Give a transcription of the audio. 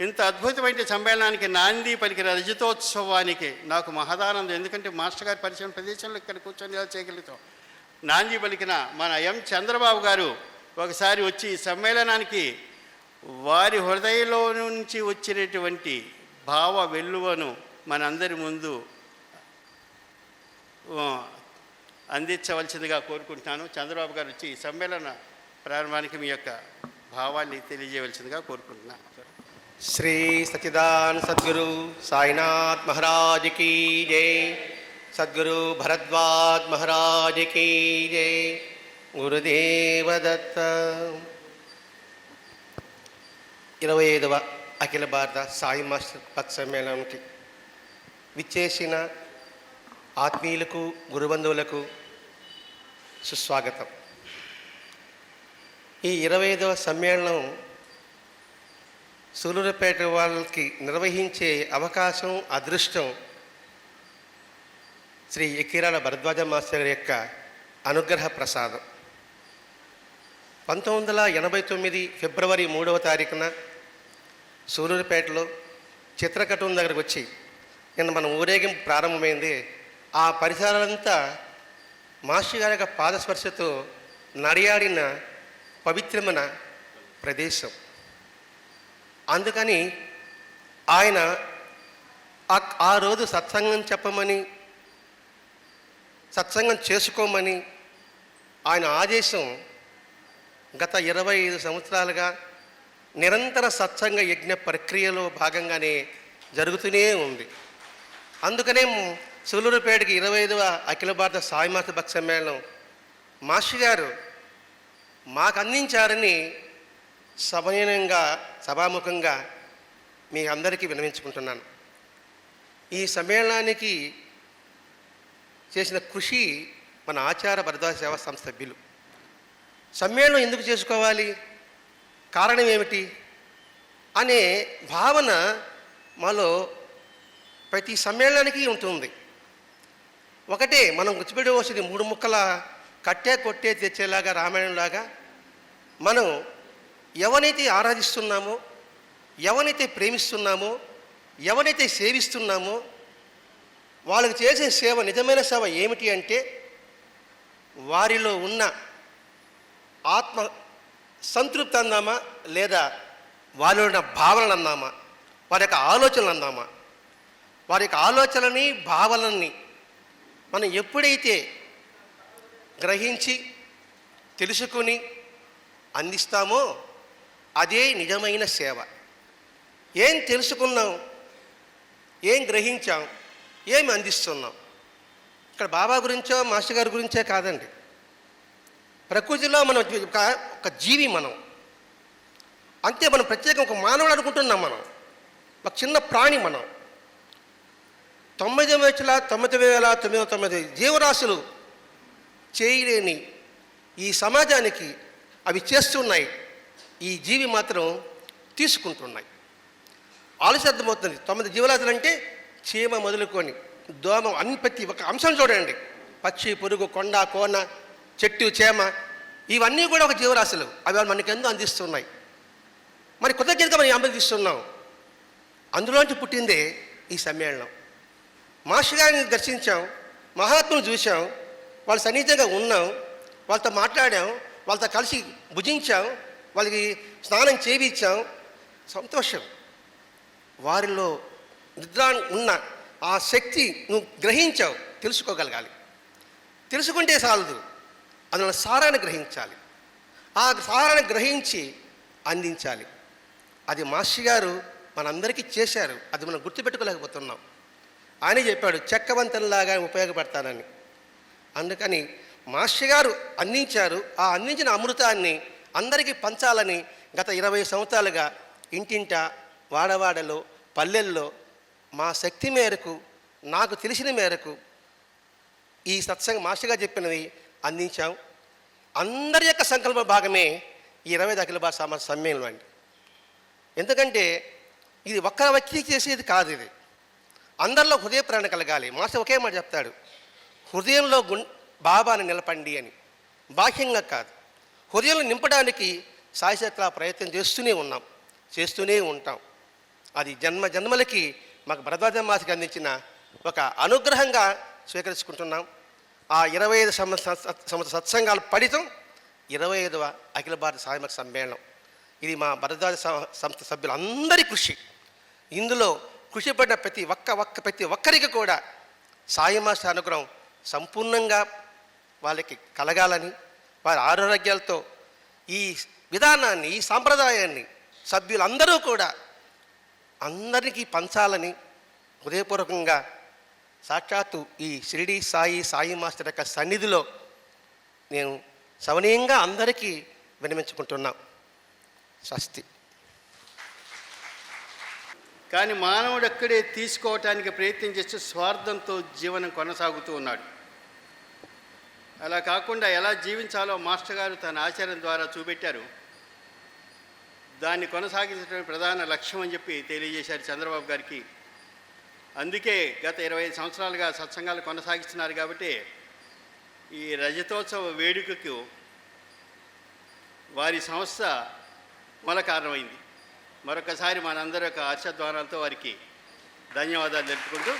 ఇంత అద్భుతమైన సమ్మేళనానికి నాంది పలికిన రజతోత్సవానికి నాకు మహదానందం. ఎందుకంటే మాస్టర్ గారి పరిచయం ప్రదేశంలో ఇక్కడ కూర్చొని ఇలా చేయగలుగుతాం? నాంది పలికిన మన ఎం చంద్రబాబు గారు ఒకసారి వచ్చి ఈ సమ్మేళనానికి వారి హృదయంలో నుంచి వచ్చినటువంటి భావ వెల్లువను మనందరి ముందు అందించవలసిందిగా కోరుకుంటున్నాను. చంద్రబాబు గారు వచ్చి ఈ సమ్మేళన ప్రారంభానికి మీ యొక్క భావాన్ని తెలియజేయవలసిందిగా కోరుకుంటున్నాను. శ్రీ సచిదాన్ సద్గురు సాయినాథ్ మహారాజ్ కీ జై సద్గురు భరద్వాజ్ మహారాజ్ కీ జై గురుదేవ దత్త ఇరవై ఐదవ అఖిల భారత సాయి మాస్టర్ పత్ సమ్మేళనానికి విచ్చేసిన ఆత్మీయులకు గురుబంధువులకు సుస్వాగతం. ఈ ఇరవై ఐదవ సమ్మేళనం సూలూరుపేట వాళ్ళకి నిర్వహించే అవకాశం అదృష్టం శ్రీ ఎకిరాల భరద్వాజ మాస్టర్ యొక్క అనుగ్రహ ప్రసాదం. పంతొమ్మిది వందల ఎనభై తొమ్మిది ఫిబ్రవరి మూడవ తారీఖున సూలూరుపేటలో చిత్రకటం దగ్గరకు వచ్చి నిన్న మన ఊరేగింపు ప్రారంభమైంది. ఆ పరిసరాలంతా మాస్టర్ గారి యొక్క పాదస్పర్శతో నడియాడిన పవిత్రమైన ప్రదేశం. అందుకని ఆయన ఆ- రోజు సత్సంగం చెప్పమని సత్సంగం చేసుకోమని ఆయన ఆదేశం గత ఇరవై ఐదు సంవత్సరాలుగా నిరంతర సత్సంగ యజ్ఞ ప్రక్రియలో భాగంగానే జరుగుతూనే ఉంది. అందుకనే సూలూరుపేటకి ఇరవై ఐదవ అఖిల భారత సాయిమాత భక్తి సమ్మేళనం మాస్టర్ గారు మాకు అందించారని సమయంగా సభాముఖంగా మీ అందరికీ విన్నవించుకుంటున్నాను ఈ సమ్మేళనానికి చేసిన కృషి మన ఆచార భరద్వాజ సేవా సంస్థ సభ్యులు. సమ్మేళనం ఎందుకు చేసుకోవాలి? కారణం ఏమిటి? అనే భావన మాలో ప్రతి సమ్మేళనానికి ఉంటుంది. ఒకటే మనం గుర్తుపెట్టుకోవాల్సింది మూడు ముక్కల కట్టే కొట్టే తెచ్చేలాగా రామాయణంలాగా మనం ఎవనైతే ఆరాధిస్తున్నామో ఎవనైతే ప్రేమిస్తున్నామో ఎవనైతే సేవిస్తున్నామో వాళ్ళకు చేసే సేవ నిజమైన సేవ ఏమిటి అంటే వారిలో ఉన్న ఆత్మ సంతృప్తి అందామా లేదా వారిలో ఉన్న భావనలు అందామా వారి యొక్క ఆలోచనలు అందామా వారి యొక్క ఆలోచనని భావనల్ని మనం ఎప్పుడైతే గ్రహించి తెలుసుకొని అందిస్తామో అదే నిజమైన సేవ. ఏం తెలుసుకున్నాం? ఏం గ్రహించాం? ఏమి అందిస్తున్నాం? ఇక్కడ బాబా గురించో మాస్టర్ గారి గురించే కాదండి. ప్రకృతిలో మనం ఒక జీవి మనం. అంతే మనం ప్రత్యేకం ఒక మానవుడు అనుకుంటున్నాం మనం. ఒక చిన్న ప్రాణి మనం. తొమ్మిది లక్షల తొమ్మిది వేల తొమ్మిది తొమ్మిది జీవరాశులు చేయలేని ఈ సమాజానికి అవి చేస్తున్నాయి. ఈ జీవి మాత్రం తీసుకుంటున్నాయి. ఆలోచన అర్థమవుతుంది తొమ్మిది జీవరాశులు అంటే చీమ మొదలుకొని దోమ అన్ని ప్రతి ఒక అంశం చూడండి. పక్షి పురుగు కొండ కోన చెట్టు చేమ ఇవన్నీ కూడా ఒక జీవరాశులు. అవి మనకెందుకు అందిస్తున్నాయి. మరి కృతజ్ఞతగా మనం ఆనందిస్తున్నాం అందులోంచి పుట్టిందే ఈ సమ్మేళనం. మాస్టర్ గారిని దర్శించాం మహాత్ములు చూసాం వాళ్ళు సన్నిహితంగా ఉన్నాం వాళ్ళతో మాట్లాడాం వాళ్ళతో కలిసి భుజించాం వాళ్ళకి స్నానం చేయించాం సంతోషం. వారిలో నిద్ర ఉన్న ఆ శక్తి నువ్వు గ్రహించావు. తెలుసుకోగలగాలి. తెలుసుకుంటే చాలదు. అందులో సారాన్ని గ్రహించాలి. ఆ సారాన్ని గ్రహించి అందించాలి. అది మాస్టర్ గారు మనందరికీ చేశారు. అది మనం గుర్తుపెట్టుకోలేకపోతున్నాం. ఆయన చెప్పాడు చెక్కవంతంలాగా ఉపయోగపడతానని. అందుకని మాస్టర్ గారు అందించారు. ఆ అందించిన అమృతాన్ని అందరికీ పంచాలని గత ఇరవై సంవత్సరాలుగా ఇంటింట వాడవాడలో పల్లెల్లో మా శక్తి మేరకు నాకు తెలిసిన మేరకు ఈ సత్సంగ మాస్టర్గా చెప్పినవి అందించాం. అందరి యొక్క సంకల్ప భాగమే ఈ ఇరవై అఖిల భారత సమ సమ్మేళనం అండి. ఎందుకంటే ఇది ఒక్క వ్యక్తి చేసేది కాదు ఇది. అందరిలో హృదయ ప్రేరణ కలగాలి. మాస్టర్ ఒకే మాట చెప్తాడు. హృదయంలో గుం బాబాని నిలపండి అని. బాహ్యంగా కాదు. హృదయాలను నింపడానికి సాయశక్తుల ప్రయత్నం చేస్తూనే ఉన్నాం చేస్తూనే ఉంటాం. అది జన్మ జన్మలకి మాకు భరద్వాజ మాసికి అందించిన ఒక అనుగ్రహంగా స్వీకరించుకుంటున్నాం. ఆ ఇరవై ఐదు సంవత్సర సంవత్సర సత్సంగాల ఫలితం ఇరవై ఐదవ అఖిల భారత సాయమక సమ్మేళనం. ఇది మా భరద్వాజ సంస్థ సభ్యులందరి కృషి. ఇందులో కృషి పడిన ప్రతి ఒక్క ఒక్క ప్రతి ఒక్కరికి కూడా సాయి అనుగ్రహం సంపూర్ణంగా వాళ్ళకి కలగాలని వారి ఆరోగ్యాలతో ఈ విధానాన్ని ఈ సాంప్రదాయాన్ని సభ్యులందరూ కూడా అందరికీ పంచాలని హృదయపూర్వకంగా సాక్షాత్తు ఈ షిరిడి సాయి సాయి మాస్టర్ యొక్క సన్నిధిలో నేను సవనీయంగా అందరికీ వినమించుకుంటున్నా. స్వస్తి. కానీ మానవుడు అక్కడే తీసుకోవటానికి ప్రయత్నం చేస్తూ స్వార్థంతో జీవనం కొనసాగుతూ ఉన్నాడు. అలా కాకుండా ఎలా జీవించాలో మాస్టర్ గారు తన ఆచారం ద్వారా చూపెట్టారు. దాన్ని కొనసాగించడం ప్రధాన లక్ష్యం అని చెప్పి తెలియజేశారు చంద్రబాబు గారికి. అందుకే గత ఇరవై ఐదు సంవత్సరాలుగా సత్సంగాలు కొనసాగిస్తున్నారు కాబట్టి ఈ రజతోత్సవ వేడుకకు వారి సంస్థ మూల కారణమైంది. మరొకసారి మనందరి యొక్క హర్షధ్వానాలతో వారికి ధన్యవాదాలు తెలుపుకుంటూ